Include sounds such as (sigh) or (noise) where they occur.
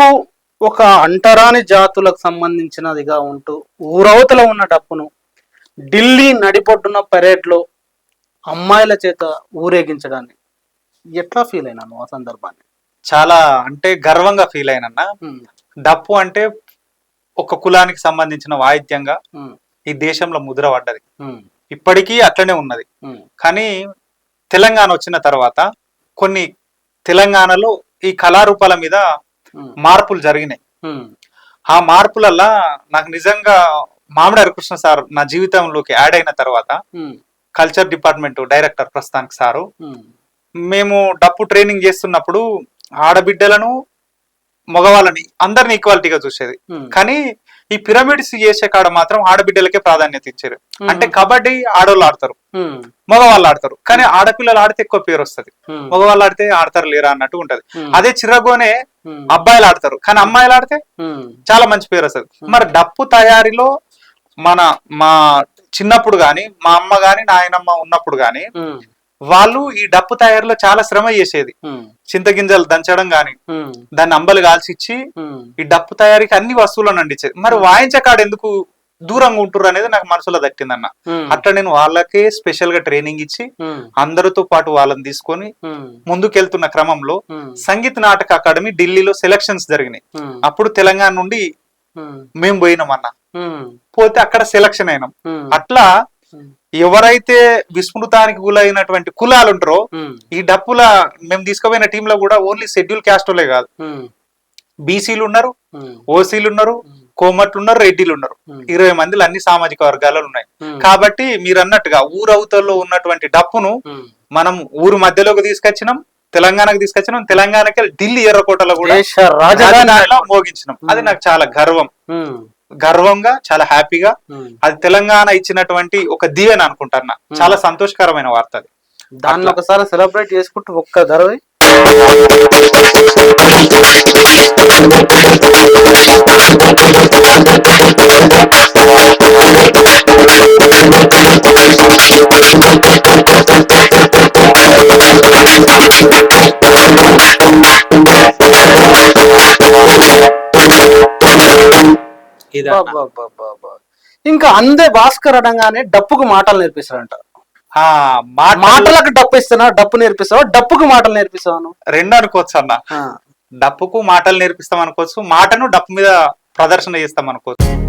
డప్పు ఒక అంటరాని జాతులకు సంబంధించినదిగా ఉంటూ ఊరవతల ఉన్న డప్పును ఢిల్లీ నడిపొడ్డున పెరేడ్లో అమ్మాయిల చేత ఊరేగించడాన్ని ఎట్లా ఫీల్ అయినాను ఆ సందర్భాన్ని? చాలా అంటే గర్వంగా ఫీల్ అయినన్నా. ఉమ్, డప్పు అంటే ఒక కులానికి సంబంధించిన వాయిద్యంగా ఈ దేశంలో ముద్ర పడ్డది. ఇప్పటికీ అట్లనే ఉన్నది. కానీ తెలంగాణ వచ్చిన తర్వాత కొన్ని తెలంగాణలో ఈ కళారూపాల మీద మార్పులు జరిగినాయి. ఉమ్, ఆ మార్పులల్లా నాకు నిజంగా మామిడి హరికృష్ణ సార్ నా జీవితంలోకి యాడ్ అయిన తర్వాత ఉమ్, కల్చర్ డిపార్ట్మెంట్ డైరెక్టర్ ప్రస్తుతానికి సారు. మేము డప్పు ట్రైనింగ్ చేస్తున్నప్పుడు ఆడబిడ్డలను మగవాళ్ళని అందరిని ఈక్వాలిటీగా చూసేది. కానీ ఈ పిరమిడ్స్ చేసే కాడ మాత్రం ఆడబిడ్డలకే ప్రాధాన్యత ఇచ్చారు. అంటే కబడ్డీ ఆడవాళ్ళు ఆడతారు. మగవాళ్ళు ఆడతారు. కానీ ఆడపిల్లలు ఆడితే ఎక్కువ పేరు వస్తుంది. మగవాళ్ళు ఆడితే ఆడతారు లేరా అన్నట్టు ఉంటది. అదే చిరగోనే అబ్బాయిలు ఆడతారు. కానీ అమ్మాయిలు ఆడితే చాలా మంచి పేరు వస్తుంది. మరి డప్పు తయారీలో మన మా చిన్నప్పుడు గాని మా అమ్మ గాని నాయనమ్మ ఉన్నప్పుడు గాని వాళ్ళు ఈ డప్పు తయారీలో చాలా శ్రమ చేసేది. చింతగింజలు దంచడం గాని దాన్ని అంబలు కాల్చిచ్చి ఈ డప్పు తయారీకి అన్ని వస్తువులను అందించేది. మరి వాయించకాడ ఎందుకు దూరంగా ఉంటుర్రు అనేది నాకు మనసులో దక్కిందన్న. అట్లా నేను వాళ్ళకే స్పెషల్గా ట్రైనింగ్ ఇచ్చి అందరితో పాటు వాళ్ళని తీసుకొని ముందుకెళ్తున్న క్రమంలో సంగీత నాటక అకాడమీ ఢిల్లీలో సెలక్షన్స్ జరిగినాయి. అప్పుడు తెలంగాణ నుండి మేము. పోయినాం అన్న పోతే అక్కడ సెలక్షన్ అయినాం. అట్లా ఎవరైతే విస్మృతానికి గులైనటువంటి కులాలు ఉంటారో ఈ డప్పుల మేము తీసుకుపోయిన టీంలో కూడా ఓన్లీ షెడ్యూల్ క్యాస్ట్ వాళ్ళే కాదు. బీసీలు ఉన్నారు ఓసీలు ఉన్నారు కోమట్లు ఉన్నారు రెడ్డిలు ఉన్నారు ఇరవై మందిలో అన్ని సామాజిక వర్గాలు ఉన్నాయి. కాబట్టి మీరు అన్నట్టుగా ఊరవతల్లో ఉన్నటువంటి డప్పును. మనం ఊరు మధ్యలోకి తీసుకొచ్చినాం తెలంగాణకు తీసుకొచ్చినాం తెలంగాణకి ఢిల్లీ ఎర్రకోటలో కూడా రాజధానిలో మోగించినాం. అది నాకు చాలా గర్వం. గర్వంగా చాలా హ్యాపీగా. అది తెలంగాణ ఇచ్చినటువంటి ఒక దీవెన అనుకుంటున్నా. చాలా సంతోషకరమైన వార్త అది. దాన్ని ఒకసారి సెలబ్రేట్ చేసుకుంటూ ఒక్క అబ్బబ్బబ్బబ్బ. (laughs) ఇంకా అందే భాస్కర్ అనగానే డప్పుకు మాటలు నేర్పిస్తారంట ఆ మాట మాటలకు డప్పు ఇస్తున్నా డప్పు నేర్పిస్తావా డప్పుకు మాటలు నేర్పిస్తాను రెండు అనుకోవచ్చు అన్న డప్పుకు మాటలు నేర్పిస్తాం అనుకోవచ్చు మాటను డప్పు మీద ప్రదర్శన చేస్తాం అనుకోవచ్చు